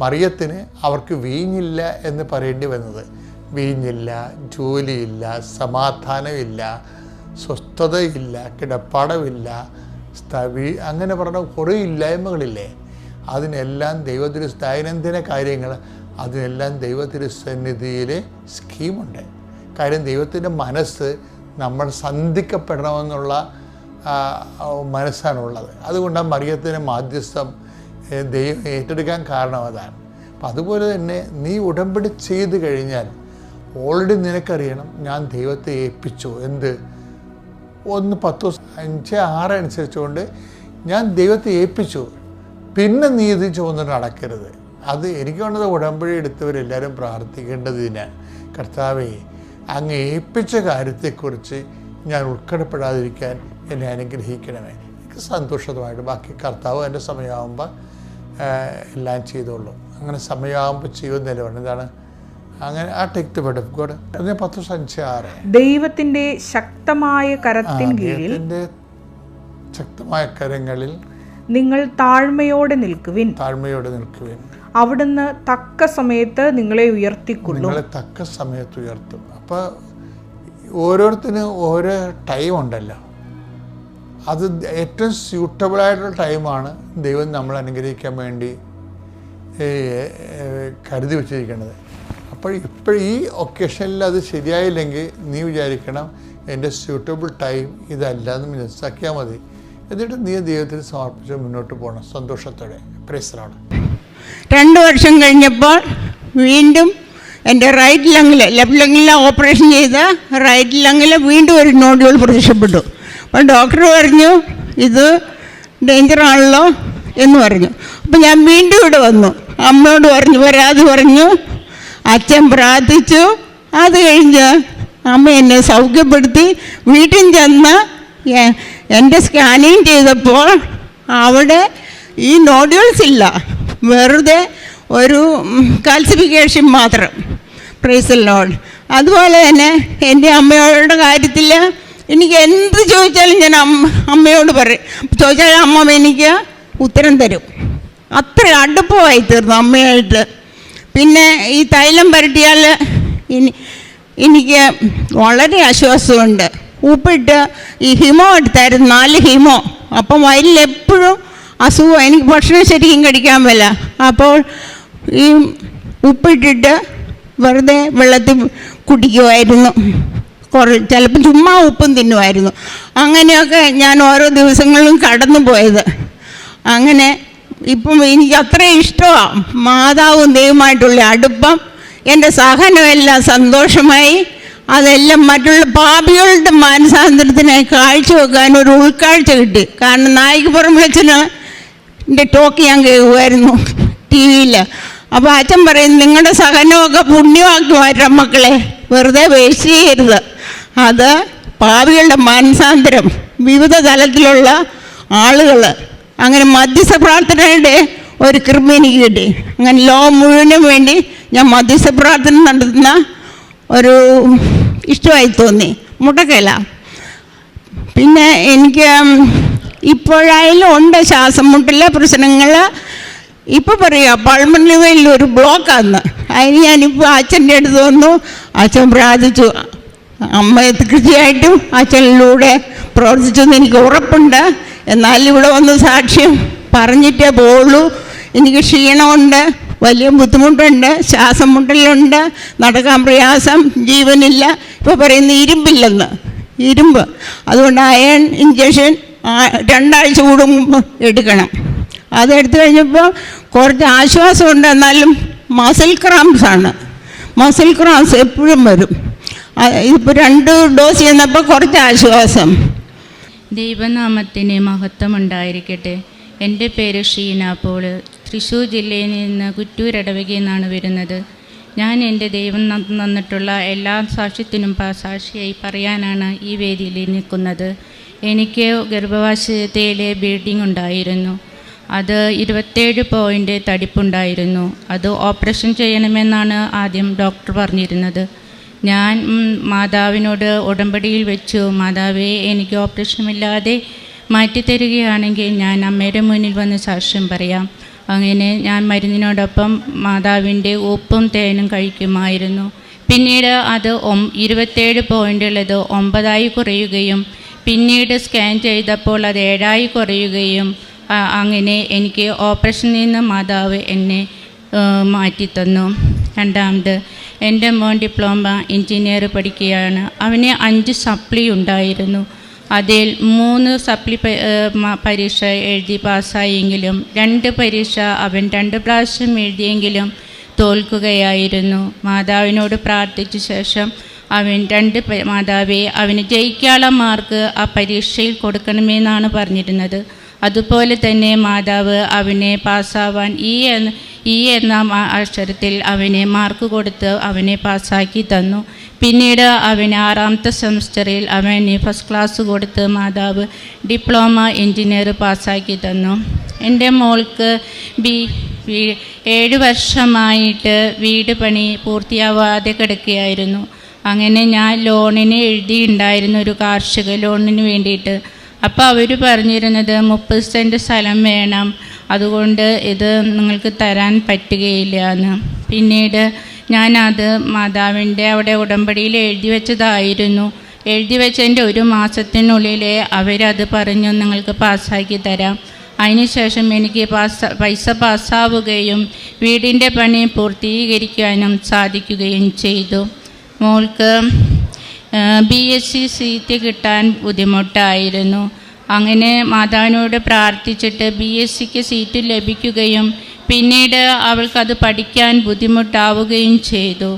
[SPEAKER 1] മറിയത്തിന് അവർക്ക് വീഞ്ഞില്ല എന്ന് പറയേണ്ടി വന്നത്. വീഞ്ഞില്ല ജോലിയില്ല സമാധാനമില്ല സ്വസ്ഥതയില്ല കിടപ്പാടമില്ല സ്ഥവി അങ്ങനെ പറഞ്ഞ കുറേ ഇല്ലായ്മകളില്ലേ? അതിനെല്ലാം ദൈവത്തിന് ദൈനംദിന കാര്യങ്ങൾ അതിനെല്ലാം ദൈവത്തിരുസന്നിധിയിൽ സ്കീമുണ്ട്. കാര്യം ദൈവത്തിന്റെ മനസ്സ് നമ്മൾ സന്ധിക്കപ്പെടണമെന്നുള്ള ആ, ആ, മനസ്സാണുള്ളത് അതുകൊണ്ടാണ് മറിയത്തിന് മാധ്യസ്ഥം ഏ, ദൈവം ഏറ്റെടുക്കാൻ കാരണം അതാണ്. അപ്പം അതുപോലെ തന്നെ നീ ഉടമ്പടി ചെയ്ത് കഴിഞ്ഞാൽ ഓൾറെഡി നിനക്കറിയണം ഞാൻ ദൈവത്തെ ഏൽപ്പിച്ചു. എന്ത്? ഒന്ന് പത്ത് അഞ്ച് ആറ് അനുസരിച്ചുകൊണ്ട് ഞാൻ ദൈവത്തെ ഏൽപ്പിച്ചു. പിന്നെ നീ ഇത് ചുമന്നിട്ട് നടക്കരുത്. അത് എനിക്ക് വേണ്ടത് ഉടമ്പടി എടുത്തവരെല്ലാവരും പ്രാർത്ഥിക്കേണ്ടതിനാണ് കർത്താവെ അങ്ങ് ഏൽപ്പിച്ച കാര്യത്തെക്കുറിച്ച് ഞാൻ ഉൾക്കടപ്പെടാതിരിക്കാൻ എന്നെ അനുഗ്രഹിക്കണമേ. എനിക്ക് സന്തോഷമായിട്ട് ബാക്കി കർത്താവ് എന്റെ സമയമാകുമ്പോൾ എല്ലാം ചെയ്തോളും. അങ്ങനെ സമയമാകുമ്പോൾ ജീവൻ നിലവാണ് എന്താണ്? അങ്ങനെ ആ take the word of God അതിന് പത്ത് സഞ്ചാറ്
[SPEAKER 2] ദൈവത്തിന്റെ ശക്തമായ കരത്തിൻ കീഴിൽ
[SPEAKER 1] ശക്തമായ കരങ്ങളിൽ
[SPEAKER 2] നിങ്ങൾ താഴ്മയോടെ നിൽക്കുവിൻ.
[SPEAKER 1] താഴ്മയോടെ നിൽക്കുവാൻ.
[SPEAKER 2] അവിടുന്ന് തക്ക സമയത്ത് നിങ്ങളെ ഉയർത്തിക്കൊള്ളും.
[SPEAKER 1] നിങ്ങളെ തക്ക സമയത്ത് ഉയർത്തും. അപ്പോൾ ഓരോരുത്തരും ഓരോ ടൈം ഉണ്ടല്ലോ. അത് ഏറ്റവും സ്യൂട്ടബിൾ ആയിട്ടുള്ള ടൈമാണ് ദൈവം നമ്മൾ അനുഗ്രഹിക്കാൻ വേണ്ടി കരുതി വെച്ചിരിക്കുന്നത് അപ്പോൾ ഇപ്പോഴും ഈ ഒക്കേഷനിൽ അത് ശരിയായില്ലെങ്കിൽ നീ വിചാരിക്കണം എന്റെ സ്യൂട്ടബിൾ ടൈം ഇതല്ല എന്ന് മനസ്സിലാക്കിയാൽ മതി. എന്നിട്ട് നീ ദൈവത്തിന് സമർപ്പിച്ച് മുന്നോട്ട് പോകണം സന്തോഷത്തോടെ. പ്രേസറാണ്
[SPEAKER 4] രണ്ട് വർഷം കഴിഞ്ഞപ്പോൾ വീണ്ടും എന്റെ റൈറ്റ് ലങ്ങിൽ ലെഫ്റ്റ് ലങ്ങിൽ ഓപ്പറേഷൻ ചെയ്ത റൈറ്റ് ലങ്ങിൽ വീണ്ടും ഒരു നോഡുകൾ പ്രത്യക്ഷപ്പെട്ടു. അപ്പോൾ ഡോക്ടർ പറഞ്ഞു ഇത് ഡേഞ്ചറാണല്ലോ എന്ന് പറഞ്ഞു. അപ്പോൾ ഞാൻ വീണ്ടും ഇവിടെ വന്നു. അമ്മയോട് പറഞ്ഞു വരാതെ പറഞ്ഞു. അച്ഛൻ പ്രാർത്ഥിച്ചു. അത് കഴിഞ്ഞ് അമ്മ എന്നെ സൗഖ്യപ്പെടുത്തി. വീട്ടിൽ ചെന്ന് എന്റെ സ്കാനിങ് ചെയ്തപ്പോൾ അവിടെ ഈ നോഡ്യൂൾസ് ഇല്ല. വെറുതെ ഒരു കാൽസിഫിക്കേഷൻ മാത്രം. പ്രൈസ് ലോഡ് അതുപോലെ തന്നെ എന്റെ അമ്മയുടെ കാര്യത്തിൽ എനിക്ക് എന്ത് ചോദിച്ചാലും ഞാൻ അമ്മ അമ്മയോട് പറയും. ചോദിച്ചാൽ അമ്മ എനിക്ക് ഉത്തരം തരും. അത്ര അടുപ്പമായി തീർന്നു അമ്മയായിട്ട്. പിന്നെ ഈ തൈലം പുരട്ടിയാൽ ഇനി എനിക്ക് വളരെ ആശ്വാസമുണ്ട്. ഉപ്പിട്ട് ഈ ഹിമോ എടുത്തായിരുന്നു നാല് ഹിമോ. അപ്പം വയലിൽ എപ്പോഴും അസുഖം എനിക്ക് ഭക്ഷണം ശരിക്കും കഴിക്കാൻ പറ്റില്ല അപ്പോൾ ഈ ഉപ്പിട്ടിട്ട് വെറുതെ വെള്ളത്തിൽ കുടിക്കുമായിരുന്നു കുറ ചിലപ്പോൾ ചുമ്മാ ഉപ്പും തിന്നുമായിരുന്നു അങ്ങനെയൊക്കെ ഞാൻ ഓരോ ദിവസങ്ങളിലും കടന്നു പോയത്. അങ്ങനെ ഇപ്പം എനിക്ക് അത്രയും ഇഷ്ടമാണ് മാതാവും ദൈവമായിട്ടുള്ള അടുപ്പം എന്റെ സഹനമെല്ലാം സന്തോഷമായി. അതെല്ലാം മറ്റുള്ള പാപികളുടെ മാനസാന്തരത്തിനായി കാഴ്ചവെക്കാൻ ഒരു ഉൾക്കാഴ്ച കിട്ടി. കാരണം നായികപ്പുറം വെച്ചിന് എന്റെ ടോക്ക് ഞാൻ കേൾക്കുമായിരുന്നു ടി വിയിൽ അപ്പോൾ അച്ഛൻ പറയും നിങ്ങളുടെ സഹനമൊക്കെ പുണ്യമാക്കി മാറ്റാം മക്കളെ. വെറുതെ വേസ്റ്റ് ചെയ്യരുത്. അത് പാവികളുടെ മാനസാന്തരം വിവിധ തലത്തിലുള്ള ആളുകൾ. അങ്ങനെ മധ്യസ്ഥ പ്രാർത്ഥനയുടെ ഒരു കൃപ എനിക്ക് കിട്ടി. അങ്ങനെ ലോകം മുഴുവനും വേണ്ടി ഞാൻ മധ്യസ്ഥ പ്രാർത്ഥന നടത്തുന്ന ഒരു ഇഷ്ടമായി തോന്നി. മുട്ടക്കല പിന്നെ എനിക്ക് ഇപ്പോഴായാലും ഉണ്ട് ശ്വാസം മുട്ടില്ല പ്രശ്നങ്ങൾ ഇപ്പോൾ പറയുക പൾമണി വെയിൽ ഒരു ബ്ലോക്കാന്ന്. അതിന് ഞാനിപ്പോൾ അച്ഛന്റെ അടുത്ത് വന്നു അച്ഛൻ പ്രാർത്ഥിച്ചു. അമ്മ കൃത്യമായിട്ടും അച്ഛനിലൂടെ പ്രവർത്തിച്ചെന്ന് എനിക്ക് ഉറപ്പുണ്ട്. എന്നാലും ഇവിടെ വന്ന് സാക്ഷ്യം പറഞ്ഞിട്ടേ പോളൂ എനിക്ക് ക്ഷീണമുണ്ട് വലിയ ബുദ്ധിമുട്ടുണ്ട് ശ്വാസം മുട്ടലുണ്ട് നടക്കാൻ പ്രയാസം ജീവനില്ല. ഇപ്പോൾ പറയുന്ന ഇരുമ്പില്ലെന്ന് ഇരുമ്പ്. അതുകൊണ്ട് അയൺ ഇഞ്ചക്ഷൻ രണ്ടാഴ്ച കൂടുമ്പോൾ എടുക്കണം. അതെടുത്തു കഴിഞ്ഞപ്പോൾ കുറച്ച് ആശ്വാസമുണ്ട്. എന്നാലും മസിൽ ക്രാംസ് ആണ്. മസിൽ ക്രാംസ് എപ്പോഴും വരും. ഇപ്പോൾ രണ്ട് ഡോസ് ചെയ്യുന്നപ്പോൾ കുറച്ച് ആശ്വാസം.
[SPEAKER 5] ദൈവനാമത്തിന് മഹത്വം ഉണ്ടായിരിക്കട്ടെ എന്റെ പേര് ഷീന. പോൾ തൃശ്ശൂർ ജില്ലയിൽ നിന്ന് കുറ്റൂർ ഇടവകയിൽ നിന്നാണ് വരുന്നത്. ഞാൻ എന്റെ ദൈവം തന്നിട്ടുള്ള എല്ലാ സാക്ഷ്യത്തിനും സാക്ഷിയായി പറയാനാണ് ഈ വേദിയിൽ നിൽക്കുന്നത്. എനിക്ക് ഗർഭവാശയത്തിലെ ബ്ലീഡിംഗ് ഉണ്ടായിരുന്നു. അത് ഇരുപത്തേഴ് പോയിന്റ് തടിപ്പുണ്ടായിരുന്നു. അത് ഓപ്പറേഷൻ ചെയ്യണമെന്നാണ് ആദ്യം ഡോക്ടർ പറഞ്ഞിരുന്നത്. ഞാൻ മാതാവിനോട് ഉടമ്പടിയിൽ വെച്ചു. മാതാവേ എനിക്ക് ഓപ്പറേഷനില്ലാതെ മാറ്റിത്തരികയാണെങ്കിൽ ഞാൻ അമ്മയുടെ മുന്നിൽ വന്ന് സാക്ഷ്യം പറയാം. അങ്ങനെ ഞാൻ മരുന്നിനോടൊപ്പം മാതാവിന്റെ ഉപ്പും തേനും കഴിക്കുമായിരുന്നു. പിന്നീട് അത് ഒം ഇരുപത്തേഴ് പോയിന്റുള്ളത് ഒമ്പതായി കുറയുകയും പിന്നീട് സ്കാൻ ചെയ്തപ്പോൾ അത് ഏഴായി കുറയുകയും അങ്ങനെ എനിക്ക് ഓപ്പറേഷനിൽ നിന്ന് മാതാവ് എന്നെ മാറ്റിത്തന്നു. രണ്ടാമത് എന്റെ മോൻ ഡിപ്ലോമ എഞ്ചിനീയർ പഠിക്കുകയാണ്. അവന് അഞ്ച് സപ്ലി ഉണ്ടായിരുന്നു. അതിൽ മൂന്ന് സപ്ലി പരീക്ഷ എഴുതി പാസ്സായെങ്കിലും രണ്ട് പരീക്ഷ അവൻ രണ്ട് പ്രാവശ്യം എഴുതിയെങ്കിലും തോൽക്കുകയായിരുന്നു. മാതാവിനോട് പ്രാർത്ഥിച്ച ശേഷം അവൻ രണ്ട് മാതാവേ അവന് മാർക്ക് ആ പരീക്ഷയിൽ കൊടുക്കണമെന്നാണ് പറഞ്ഞിരുന്നത്. അതുപോലെ തന്നെ മാതാവ് അവനെ പാസ്സാവാൻ ഈ ഈ എന്ന അക്ഷരത്തിൽ അവനെ മാർക്ക് കൊടുത്ത് അവനെ പാസ്സാക്കി തന്നു. പിന്നീട് അവന് ആറാമത്തെ സെമസ്റ്ററിൽ അവന് ഫസ്റ്റ് ക്ലാസ് കൊടുത്ത് മാതാവ് ഡിപ്ലോമ എഞ്ചിനീയർ പാസ്സാക്കി തന്നു. എന്റെ മോൾക്ക് ബി ഏഴ് വർഷമായിട്ട് വീട് പണി പൂർത്തിയാവാതെ കിടക്കുകയായിരുന്നു. അങ്ങനെ ഞാൻ ലോണിന് എഴുതിയിട്ടുണ്ടായിരുന്നു ഒരു കാർഷിക ലോണിന് വേണ്ടിയിട്ട്. അപ്പോൾ അവർ പറഞ്ഞിരുന്നത് മുപ്പത് സെന്റ് സ്ഥലം വേണം. അതുകൊണ്ട് ഇത് നിങ്ങൾക്ക് തരാൻ പറ്റുകയില്ല എന്ന് പിന്നീട് ഞാനത് മാതാവിന്റെ അവിടെ ഉടമ്പടിയിൽ എഴുതി വെച്ചതായിരുന്നു. എഴുതി വെച്ചതിന്റെ ഒരു മാസത്തിനുള്ളിൽ അവരത് പറഞ്ഞു നിങ്ങൾക്ക് പാസ്സാക്കി തരാം. അതിനുശേഷം എനിക്ക് പാസ് പൈസ പാസ്സാവുകയും വീടിന്റെ പണി പൂർത്തീകരിക്കാനും സാധിക്കുകയും ചെയ്തു. മോൾക്ക് ബി എസ് സി സീറ്റ് കിട്ടാൻ ബുദ്ധിമുട്ടായിരുന്നു. അങ്ങനെ മാതാവിനോട് പ്രാർത്ഥിച്ചിട്ട് ബി എസ് സിക്ക് സീറ്റ് ലഭിക്കുകയും പിന്നീട് അവൾക്കത് പഠിക്കാൻ ബുദ്ധിമുട്ടാവുകയും ചെയ്തു.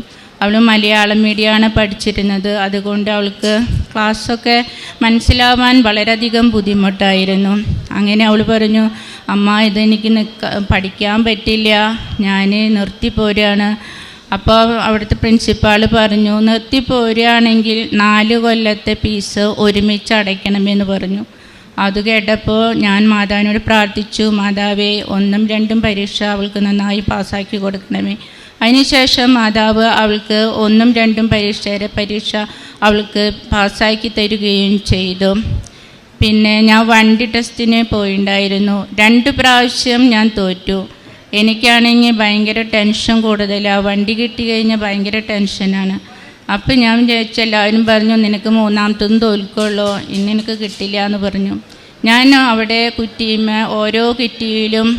[SPEAKER 5] അവൾ മലയാളം മീഡിയമാണ് പഠിച്ചിരുന്നത്. അതുകൊണ്ട് അവൾക്ക് ക്ലാസ്സൊക്കെ മനസ്സിലാവാൻ വളരെയധികം ബുദ്ധിമുട്ടായിരുന്നു. അങ്ങനെ അവൾ പറഞ്ഞു അമ്മ ഇതെനിക്ക് നിൽക്ക പഠിക്കാൻ പറ്റില്ല. ഞാൻ നിർത്തിപ്പോരാണ്. അപ്പോൾ അവിടുത്തെ പ്രിൻസിപ്പാൾ പറഞ്ഞു നിർത്തി പോരുകയാണെങ്കിൽ നാല് കൊല്ലത്തെ ഫീസ് ഒരുമിച്ച് അടയ്ക്കണമെന്ന് പറഞ്ഞു. അത് കേട്ടപ്പോൾ ഞാൻ മാതാവിനോട് പ്രാർത്ഥിച്ചു മാതാവേ ഒന്നും രണ്ടും പരീക്ഷ അവൾക്ക് നന്നായി പാസ്സാക്കി കൊടുക്കണമേ. അതിനുശേഷം മാതാവ് അവൾക്ക് ഒന്നും രണ്ടും പരീക്ഷയുടെ പരീക്ഷ അവൾക്ക് പാസ്സാക്കി തരികയും ചെയ്തു. പിന്നെ ഞാൻ വണ്ടി ടെസ്റ്റിന് പോയിണ്ടായിരുന്നു. രണ്ട് പ്രാവശ്യം ഞാൻ തോറ്റു. എനിക്കാണെങ്കിൽ ഭയങ്കര ടെൻഷൻ കൂടുതലാണ് വണ്ടി കിട്ടി കഴിഞ്ഞാൽ ഭയങ്കര ടെൻഷനാണ് അപ്പം ഞാൻ വിചാരിച്ചു എല്ലാവരും പറഞ്ഞു നിനക്ക് മൂന്നാമത്തും തോൽക്കുള്ളൂ. ഇന്ന് എനിക്ക് കിട്ടില്ല എന്ന് പറഞ്ഞു. ഞാൻ അവിടെ കുറ്റിയുമ ഓരോ കിറ്റിയിലും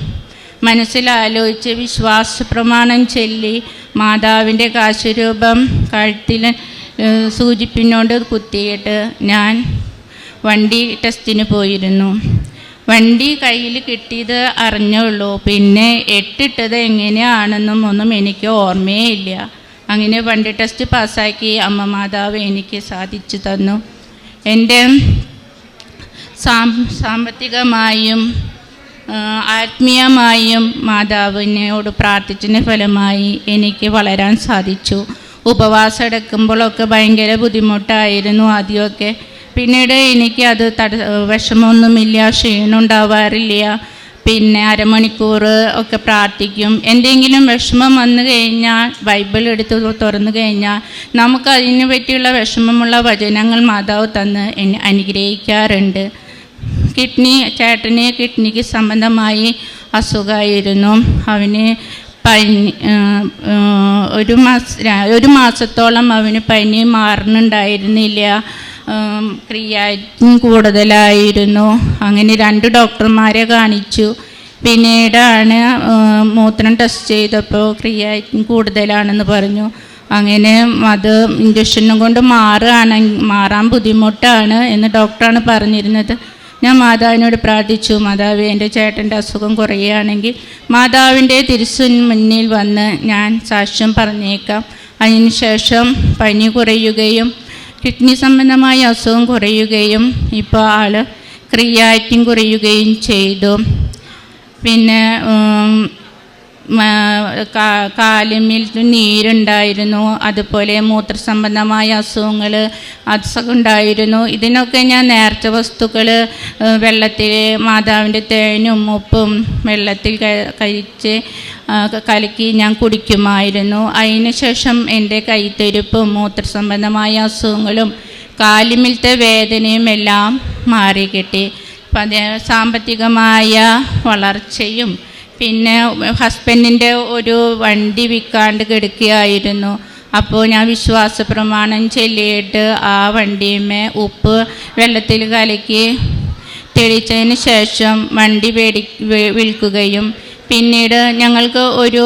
[SPEAKER 5] മനസ്സിലാലോചിച്ച് വിശ്വാസ പ്രമാണം ചൊല്ലി മാതാവിന്റെ കാശുരൂപം കഴുത്തിൽ സൂചിപ്പിനോട് കുത്തിയിട്ട് ഞാൻ വണ്ടി ടെസ്റ്റിന് പോയിരുന്നു. വണ്ടി കയ്യിൽ കിട്ടിയത് അറിഞ്ഞുള്ളൂ. പിന്നെ എട്ടിട്ടത് എങ്ങനെയാണെന്നും ഒന്നും എനിക്ക് ഓർമ്മയേ ഇല്ല അങ്ങനെ വണ്ടി ടെസ്റ്റ് പാസ്സാക്കി അമ്മ മാതാവ് എനിക്ക് സാധിച്ചു തന്നു. എന്റെ സാമ്പത്തികമായും ആത്മീയമായും മാതാവിനോട് പ്രാർത്ഥിച്ചതിന് ഫലമായി എനിക്ക് വളരാൻ സാധിച്ചു. ഉപവാസം എടുക്കുമ്പോഴൊക്കെ ഭയങ്കര ബുദ്ധിമുട്ടായിരുന്നു ആദ്യമൊക്കെ. പിന്നീട് എനിക്ക് അത് തട വിഷമമൊന്നുമില്ല ക്ഷീണം ഉണ്ടാവാറില്ല പിന്നെ അരമണിക്കൂർ ഒക്കെ പ്രാർത്ഥിക്കും. എന്തെങ്കിലും വിഷമം വന്നു കഴിഞ്ഞാൽ ബൈബിൾ എടുത്ത് തുറന്നു കഴിഞ്ഞാൽ നമുക്ക് അതിനെ പറ്റിയുള്ള വിഷമമുള്ള വചനങ്ങൾ മാതാവ് തന്ന് അനുഗ്രഹിക്കാറുണ്ട്. കിഡ്നി ചേട്ടന് കിഡ്നിക്ക് സംബന്ധമായി അസുഖമായിരുന്നു. അവന് പനി ഒരു മാസ ഒരു മാസത്തോളം അവന് പനി മാറുന്നുണ്ടായിരുന്നില്ല. ക്രിയാറ്റിൻ കൂടുതലായിരുന്നു. അങ്ങനെ രണ്ട് ഡോക്ടർമാരെ കാണിച്ചു. പിന്നീടാണ് മൂത്രം ടെസ്റ്റ് ചെയ്തപ്പോൾ ക്രിയാറ്റിൻ കൂടുതലാണെന്ന് പറഞ്ഞു. അങ്ങനെ അത് ഇഞ്ചക്ഷനും കൊണ്ട് മാറുകയാണെങ്കിൽ മാറാൻ ബുദ്ധിമുട്ടാണ് എന്ന് ഡോക്ടറാണ് പറഞ്ഞിരുന്നത്. ഞാൻ മാതാവിനോട് പ്രാർത്ഥിച്ചു മാതാവ് എന്റെ ചേട്ടന്റെ അസുഖം കുറയുകയാണെങ്കിൽ മാതാവിന്റെ തിരിച്ചു മുന്നിൽ വന്ന് ഞാൻ സാക്ഷ്യം പറഞ്ഞേക്കാം. അതിനുശേഷം പനി കുറയുകയും കിഡ്നി സംബന്ധമായ അസുഖം കുറയുകയും ഇപ്പോൾ ആൾ ക്രിയാറ്റിൻ കുറയുകയും ചെയ്തു. പിന്നെ കാലിമിൽ നീരുണ്ടായിരുന്നു. അതുപോലെ മൂത്രസംബന്ധമായ അസുഖങ്ങൾ അസുഖം ഉണ്ടായിരുന്നു ഇതിനൊക്കെ ഞാൻ നേർച്ച വസ്തുക്കൾ വെള്ളത്തിൽ മാതാവിന്റെ തേനും ഉപ്പും വെള്ളത്തിൽ കഴിച്ച് കലക്കി ഞാൻ കുടിക്കുമായിരുന്നു. അതിന് ശേഷം എന്റെ കൈത്തെരുപ്പും മൂത്രസംബന്ധമായ അസുഖങ്ങളും കാലിമിലത്തെ വേദനയും എല്ലാം മാറി കിട്ടി. അപ്പം സാമ്പത്തികമായ വളർച്ചയും പിന്നെ ഹസ്ബൻഡിന്റെ ഒരു വണ്ടി വിൽക്കാണ്ട് കിടക്കുകയായിരുന്നു. അപ്പോൾ ഞാൻ വിശ്വാസ പ്രമാണം ചൊല്ലിയിട്ട് ആ വണ്ടിയുമേ ഉപ്പ് വെള്ളത്തിൽ കലക്കി തെളിച്ചതിന് ശേഷം വണ്ടി മേടി വിൽക്കുകയും പിന്നീട് ഞങ്ങൾക്ക് ഒരു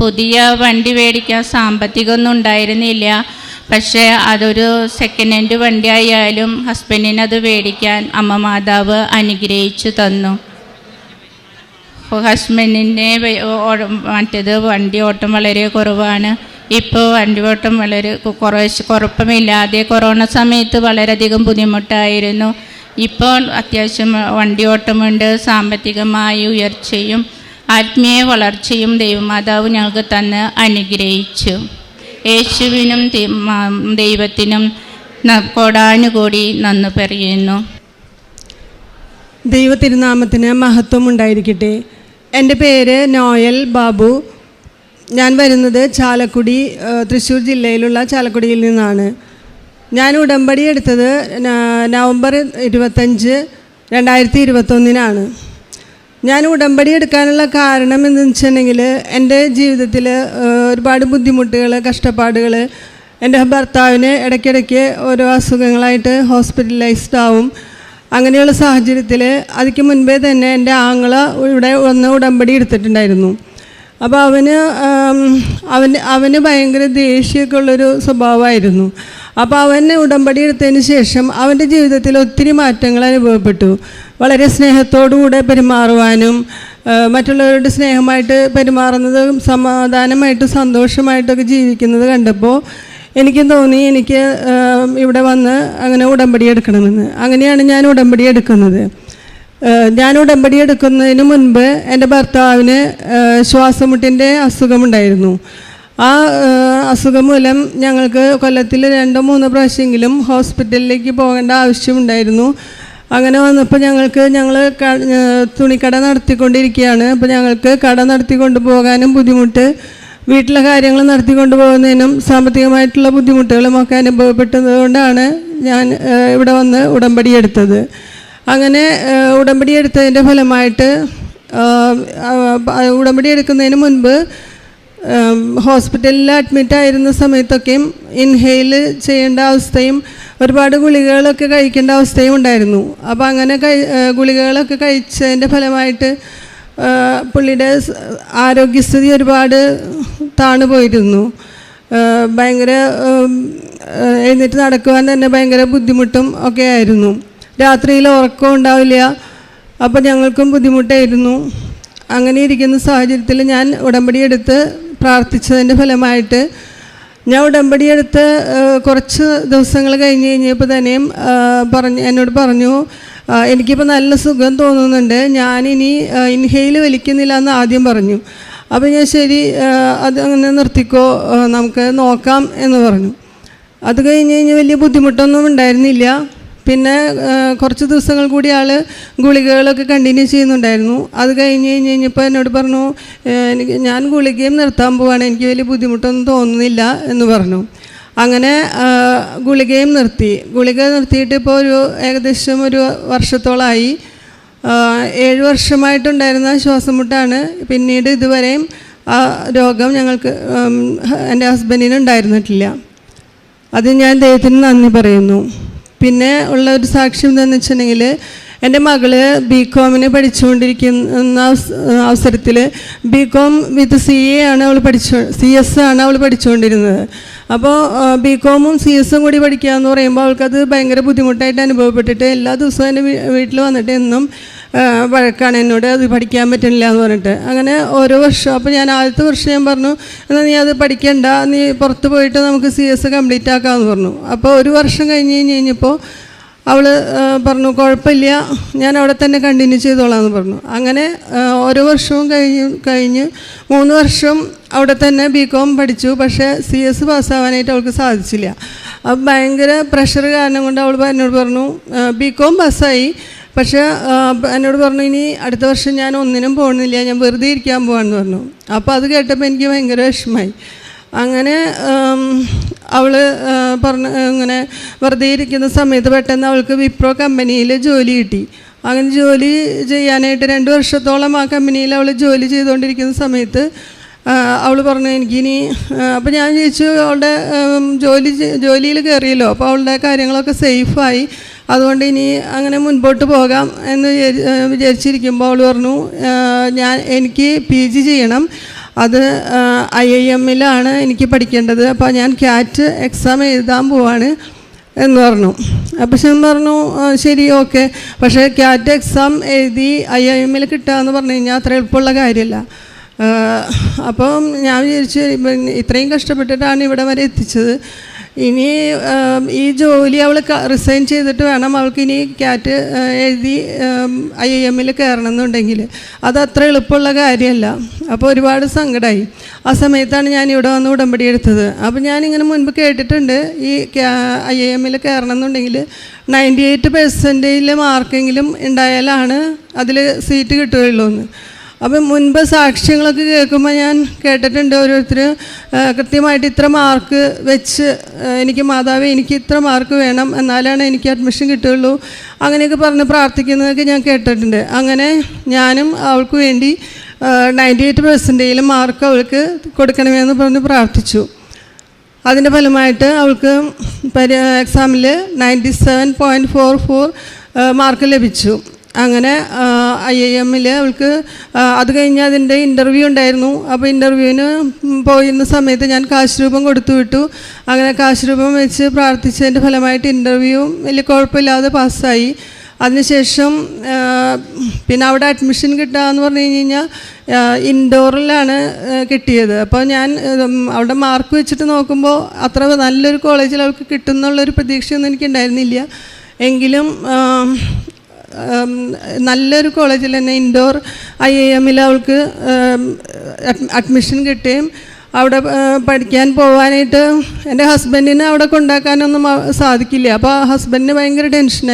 [SPEAKER 5] പുതിയ വണ്ടി മേടിക്കാൻ സാമ്പത്തികമൊന്നും ഉണ്ടായിരുന്നില്ല. പക്ഷേ അതൊരു സെക്കൻഡ് ഹാൻഡ് വണ്ടി ആയാലും ഹസ്ബൻഡിന് അത് മേടിക്കാൻ അമ്മ മാതാവ് അനുഗ്രഹിച്ചു തന്നു. ഹസ്ബൻഡിന്റെ മറ്റേത് വണ്ടി ഓട്ടം വളരെ കുറവാണ്. ഇപ്പോൾ വണ്ടി ഓട്ടം വളരെ കുറേ കുഴപ്പമില്ലാതെ കൊറോണ സമയത്ത് വളരെയധികം ബുദ്ധിമുട്ടായിരുന്നു. ഇപ്പോൾ അത്യാവശ്യം വണ്ടി ഓട്ടമുണ്ട് സാമ്പത്തികമായി ഉയർച്ചയും ആത്മീയ വളർച്ചയും ദൈവമാതാവ് ഞങ്ങൾക്ക് തന്ന് അനുഗ്രഹിച്ചു. യേശുവിനും ദൈവത്തിനും കോടാനുകൂടി നന്ദി പറയുന്നു.
[SPEAKER 6] ദൈവ തിരുനാമത്തിന് മഹത്വം ഉണ്ടായിരിക്കട്ടെ. എന്റെ പേര് നോയൽ ബാബു. ഞാൻ വരുന്നത് ചാലക്കുടി തൃശ്ശൂർ ജില്ലയിലുള്ള ചാലക്കുടിയിൽ നിന്നാണ്. ഞാൻ ഉടമ്പടി എടുത്തത് നവംബർ ഇരുപത്തഞ്ച് രണ്ടായിരത്തി ഇരുപത്തൊന്നിനാണ്. ഞാൻ ഉടമ്പടി എടുക്കാനുള്ള കാരണം എന്ന് വെച്ചിട്ടുണ്ടെങ്കിൽ എന്റെ ജീവിതത്തിൽ ഒരുപാട് ബുദ്ധിമുട്ടുകൾ കഷ്ടപ്പാടുകൾ എന്റെ ഭർത്താവിന് ഇടയ്ക്കിടയ്ക്ക് ഓരോ അസുഖങ്ങളായിട്ട് ഹോസ്പിറ്റലൈസ്ഡ് ആവും. അങ്ങനെയുള്ള സാഹചര്യത്തിൽ അതിക്ക് മുൻപേ തന്നെ എന്റെ ആങ്ങള ഇവിടെ വന്ന് ഉടമ്പടി എടുത്തിട്ടുണ്ടായിരുന്നു. അപ്പോൾ അവന് അവന് അവന് ഭയങ്കര ദേഷ്യമൊക്കെ ഉള്ളൊരു സ്വഭാവമായിരുന്നു. അപ്പോൾ അവന് ഉടമ്പടി എടുത്തതിന് ശേഷം അവന്റെ ജീവിതത്തിൽ ഒത്തിരി മാറ്റങ്ങൾ അനുഭവപ്പെട്ടു. വളരെ സ്നേഹത്തോടുകൂടെ പെരുമാറുവാനും മറ്റുള്ളവരോട് സ്നേഹമായിട്ട് പെരുമാറുന്നത് സമാധാനമായിട്ട് സന്തോഷമായിട്ടൊക്കെ ജീവിക്കുന്നത് കണ്ടപ്പോൾ എനിക്കും തോന്നി എനിക്ക് ഇവിടെ വന്ന് അങ്ങനെ ഉടമ്പടി എടുക്കണമെന്ന്. അങ്ങനെയാണ് ഞാൻ ഉടമ്പടി എടുക്കുന്നത്. ഞാൻ ഉടമ്പടി എടുക്കുന്നതിന് മുൻപ് എന്റെ ഭർത്താവിന് ശ്വാസമുട്ടിന്റെ അസുഖമുണ്ടായിരുന്നു. ആ അസുഖം മൂലം ഞങ്ങൾക്ക് കൊല്ലത്തിൽ രണ്ടോ മൂന്നോ പ്രാവശ്യമെങ്കിലും ഹോസ്പിറ്റലിലേക്ക് പോകേണ്ട ആവശ്യമുണ്ടായിരുന്നു. അങ്ങനെ വന്നപ്പോൾ ഞങ്ങൾക്ക് ഞങ്ങൾ തുണിക്കട നടത്തിക്കൊണ്ടിരിക്കുകയാണ്. അപ്പോൾ ഞങ്ങൾക്ക് കട നടത്തിക്കൊണ്ട് പോകാനും ബുദ്ധിമുട്ട് വീട്ടിലെ കാര്യങ്ങൾ നടത്തിക്കൊണ്ട് പോകുന്നതിനും സാമ്പത്തികമായിട്ടുള്ള ബുദ്ധിമുട്ടുകളും ഒക്കെ അനുഭവപ്പെട്ടതുകൊണ്ടാണ് ഞാൻ ഇവിടെ വന്ന് ഉടമ്പടി എടുത്തത്. അങ്ങനെ ഉടമ്പടി എടുത്തതിന്റെ ഫലമായിട്ട് ഉടമ്പടി എടുക്കുന്നതിന് മുൻപ് ഹോസ്പിറ്റലിൽ അഡ്മിറ്റ് ആയിരുന്ന സമയത്തൊക്കെയും ഇൻഹെയിൽ ചെയ്യേണ്ട അവസ്ഥയും ഒരുപാട് ഗുളികകളൊക്കെ കഴിക്കേണ്ട അവസ്ഥയും ഉണ്ടായിരുന്നു. അപ്പോൾ അങ്ങനെ കഴി ഗുളികകളൊക്കെ കഴിച്ചതിന്റെ ഫലമായിട്ട് പുള്ളിയുടെ ആരോഗ്യസ്ഥിതി ഒരുപാട് താണു പോയിരുന്നു. ഭയങ്കര എഴുന്നേറ്റ് നടക്കുവാൻ തന്നെ ഭയങ്കര ബുദ്ധിമുട്ടും ഒക്കെ ആയിരുന്നു. രാത്രിയിൽ ഉറക്കം ഉണ്ടാവില്ല. അപ്പോൾ ഞങ്ങൾക്കും ബുദ്ധിമുട്ടായിരുന്നു. അങ്ങനെ ഇരിക്കുന്ന സാഹചര്യത്തിൽ ഞാൻ ഉടമ്പടി എടുത്ത് പ്രാർത്ഥിച്ചതിന്റെ ഫലമായിട്ട് ഞാൻ ഉടമ്പടി എടുത്ത് കുറച്ച് ദിവസങ്ങൾ കഴിഞ്ഞ് കഴിഞ്ഞപ്പോൾ തന്നെയും പറഞ്ഞു എന്നോട് പറഞ്ഞു എനിക്കിപ്പോൾ നല്ല സുഖം തോന്നുന്നുണ്ട്. ഞാനിനി ഇൻഹെയിൽ വലിക്കുന്നില്ല എന്ന് ആദ്യം പറഞ്ഞു. അപ്പോൾ ഞാൻ ശരി അത് അങ്ങനെ നിർത്തിക്കോ നമുക്ക് നോക്കാം എന്ന് പറഞ്ഞു. അത് കഴിഞ്ഞ് കഴിഞ്ഞ് വലിയ ബുദ്ധിമുട്ടൊന്നും ഉണ്ടായിരുന്നില്ല. പിന്നെ കുറച്ച് ദിവസങ്ങൾ കൂടി ആൾ ഗുളികകളൊക്കെ കണ്ടിന്യൂ ചെയ്യുന്നുണ്ടായിരുന്നു. അത് കഴിഞ്ഞ് കഴിഞ്ഞ് കഴിഞ്ഞപ്പോൾ എന്നോട് പറഞ്ഞു എനിക്ക് ഞാൻ ഗുളികയും നിർത്താൻ പോവാണ് എനിക്ക് വലിയ ബുദ്ധിമുട്ടൊന്നും തോന്നുന്നില്ല എന്ന് പറഞ്ഞു. അങ്ങനെ ഗുളികയും നിർത്തി. ഗുളിക നിർത്തിയിട്ട് ഇപ്പോൾ ഒരു ഏകദേശം ഒരു വർഷത്തോളമായി ഏഴ് വർഷമായിട്ടുണ്ടായിരുന്ന ശ്വാസം മുട്ടാണ് പിന്നീട് ഇതുവരെയും ആ രോഗം ഞങ്ങൾക്ക് എന്റെ ഹസ്ബൻഡിന് ഉണ്ടായിരുന്നിട്ടില്ല. അത് ഞാൻ ദൈവത്തിന് നന്ദി പറയുന്നു. പിന്നെ ഉള്ള ഒരു സാക്ഷ്യം എന്താണെന്ന് വെച്ചിട്ടുണ്ടെങ്കിൽ എന്റെ മകൾ ബി കോമിന് പഠിച്ചുകൊണ്ടിരിക്കുന്ന അവസരത്തിൽ B com with C A ആണ് അവൾ പഠിച്ചു സി എസ് ആണ് അവൾ പഠിച്ചുകൊണ്ടിരുന്നത്. അപ്പോൾ ബി കോമും സി എസും കൂടി പഠിക്കുക എന്ന് പറയുമ്പോൾ അവൾക്കത് ഭയങ്കര ബുദ്ധിമുട്ടായിട്ട് അനുഭവപ്പെട്ടിട്ട് എല്ലാ ദിവസവും എന്റെ വീട്ടിൽ വന്നിട്ട് എന്നും വഴക്കാണ് എന്നോട് അത് പഠിക്കാൻ പറ്റുന്നില്ല എന്ന് പറഞ്ഞിട്ട്. അങ്ങനെ ഓരോ വർഷം അപ്പോൾ ഞാൻ ആദ്യത്തെ വർഷം ഞാൻ പറഞ്ഞു എന്നാൽ നീ അത് പഠിക്കണ്ട നീ പുറത്ത് പോയിട്ട് നമുക്ക് സി എസ് കംപ്ലീറ്റ് ആക്കാമെന്ന് പറഞ്ഞു. അപ്പോൾ ഒരു വർഷം കഴിഞ്ഞ് കഴിഞ്ഞ് കഴിഞ്ഞപ്പോൾ അവൾ പറഞ്ഞു കുഴപ്പമില്ല ഞാൻ അവിടെ തന്നെ കണ്ടിന്യൂ ചെയ്തോളാം എന്ന് പറഞ്ഞു. അങ്ങനെ ഓരോ വർഷവും കഴിഞ്ഞ് കഴിഞ്ഞ് മൂന്ന് വർഷം അവിടെ തന്നെ ബി കോം പഠിച്ചു പക്ഷേ സി എസ് പാസ്സാവാനായിട്ട് അവൾക്ക് സാധിച്ചില്ല. അപ്പം ഭയങ്കര പ്രഷർ കാരണം കൊണ്ട് അവൾ എന്നോട് പറഞ്ഞു ബി കോം പാസ്സായി പക്ഷേ എന്നോട് പറഞ്ഞു ഇനി അടുത്ത വർഷം ഞാൻ ഒന്നിനും പോകുന്നില്ല ഞാൻ വെറുതെ ഇരിക്കാൻ പോകാമെന്ന് പറഞ്ഞു. അപ്പോൾ അത് കേട്ടപ്പോൾ എനിക്ക് ഭയങ്കര വിഷമമായി. അങ്ങനെ അവൾ പറഞ്ഞ ഇങ്ങനെ വെറുതെ ഇരിക്കുന്ന സമയത്ത് പെട്ടെന്ന് അവൾക്ക് വിപ്രോ കമ്പനിയിൽ ജോലി കിട്ടി. അങ്ങനെ ജോലി ചെയ്യാനായിട്ട് രണ്ട് വർഷത്തോളം ആ കമ്പനിയിൽ അവൾ ജോലി ചെയ്തുകൊണ്ടിരിക്കുന്ന സമയത്ത് അവൾ പറഞ്ഞു എനിക്കിനി അപ്പോൾ ഞാൻ ചോദിച്ചു അവളുടെ ജോലി ജോലിയിൽ കയറിയല്ലോ അപ്പോൾ അവളുടെ കാര്യങ്ങളൊക്കെ സേഫായി. അതുകൊണ്ട് ഇനി അങ്ങനെ മുൻപോട്ട് പോകാം എന്ന് വിചാരി- വിചാരിച്ചിരിക്കുമ്പോൾ അവൾ പറഞ്ഞു ഞാൻ എനിക്ക് പി ജി ചെയ്യണം. അത് ഐ ഐ എമ്മിലാണ് എനിക്ക് പഠിക്കേണ്ടത്. അപ്പോൾ ഞാൻ ക്യാറ്റ് എക്സാം എഴുതാൻ പോവാണ് എന്ന് പറഞ്ഞു. അപ്പോൾ ശരി പറഞ്ഞു ശരി ഓക്കെ. പക്ഷേ ക്യാറ്റ് എക്സാം എഴുതി ഐ ഐ എമ്മിൽ കിട്ടുക എന്ന് പറഞ്ഞു കഴിഞ്ഞാൽ അത്ര എളുപ്പമുള്ള കാര്യമല്ല അപ്പം ഞാൻ വിചാരിച്ചു ഇത്രയും കഷ്ടപ്പെട്ടിട്ടാണ് ഇവിടെ വരെ എത്തിച്ചത്. ഇനി ഈ ജോലി അവൾ റിസൈൻ ചെയ്തിട്ട് വേണം അവൾക്ക് ഇനി ക്യാറ്റ് എഴുതി ഐ എമ്മിൽ കയറണം എന്നുണ്ടെങ്കിൽ അത് അത്ര എളുപ്പമുള്ള കാര്യമല്ല. അപ്പോൾ ഒരുപാട് സങ്കടമായി ആ സമയത്താണ് ഞാൻ ഇവിടെ വന്ന് ഉടമ്പടി എടുത്തത്. അപ്പോൾ ഞാനിങ്ങനെ മുൻപ് കേട്ടിട്ടുണ്ട്. ഈ ഐ എമ്മിൽ കയറണം എന്നുണ്ടെങ്കിൽ നയന്റി എയ്റ്റ് പെർസെന്റേജിൽ മാർക്കെങ്കിലും ഉണ്ടായാലാണ് അതിൽ സീറ്റ് കിട്ടുകയുള്ളൂ എന്ന് അപ്പം മുൻപ് സാക്ഷ്യങ്ങളൊക്കെ കേൾക്കുമ്പോൾ ഞാൻ കേട്ടിട്ടുണ്ട് ഓരോരുത്തർ കൃത്യമായിട്ട് ഇത്ര മാർക്ക് വെച്ച് എനിക്ക് മാതാവ് എനിക്ക് ഇത്ര മാർക്ക് വേണം എന്നാലാണ് എനിക്ക് അഡ്മിഷൻ കിട്ടുകയുള്ളൂ അങ്ങനെയൊക്കെ പറഞ്ഞ് പ്രാർത്ഥിക്കുന്നതൊക്കെ ഞാൻ കേട്ടിട്ടുണ്ട്. അങ്ങനെ ഞാനും അവൾക്ക് വേണ്ടി നയന്റി എയ്റ്റ് പെർസെന്റേജിൽ മാർക്ക് അവൾക്ക് കൊടുക്കണമെന്ന് പറഞ്ഞ് പ്രാർത്ഥിച്ചു. അതിന്റെ ഫലമായിട്ട് അവൾക്ക് പരി എക്സാമിൽ ninety seven point four four mark ലഭിച്ചു. അങ്ങനെ ഐ ഐ എമ്മിൽ അവൾക്ക് അത് കഴിഞ്ഞ് അതിന്റെ ഇന്റർവ്യൂ ഉണ്ടായിരുന്നു. അപ്പോൾ ഇന്റർവ്യൂവിന് പോയിരുന്ന സമയത്ത് ഞാൻ കാശ് രൂപം കൊടുത്തു വിട്ടു അങ്ങനെ കാശ് രൂപം വെച്ച് പ്രാർത്ഥിച്ചതിന്റെ ഫലമായിട്ട് ഇന്റർവ്യൂ വലിയ കുഴപ്പമില്ലാതെ പാസ്സായി. അതിനുശേഷം പിന്നെ അവിടെ അഡ്മിഷൻ കിട്ടുക എന്ന് പറഞ്ഞു കഴിഞ്ഞ് കഴിഞ്ഞാൽ ഇൻഡോറിലാണ് കിട്ടിയത്. അപ്പോൾ ഞാൻ അവിടെ മാർക്ക് വെച്ചിട്ട് നോക്കുമ്പോൾ അത്ര നല്ലൊരു കോളേജിൽ അവൾക്ക് കിട്ടുന്നുള്ളൊരു പ്രതീക്ഷയൊന്നും എനിക്കുണ്ടായിരുന്നില്ല. എങ്കിലും ആം, ഉം, നല്ലൊരു കോളേജിൽ തന്നെ ഇൻഡോർ ഐ ഐ എമ്മിൽ അവൾക്ക് അഡ്മിഷൻ കിട്ടുകയും അവിടെ പഠിക്കാൻ പോകാനായിട്ട് എന്റെ ഹസ്ബൻഡിനെ അവിടെ കൊണ്ടാക്കാനൊന്നും സാധിക്കില്ല. അപ്പോൾ ഹസ്ബൻഡിന് ഭയങ്കര ടെൻഷനായിരുന്നു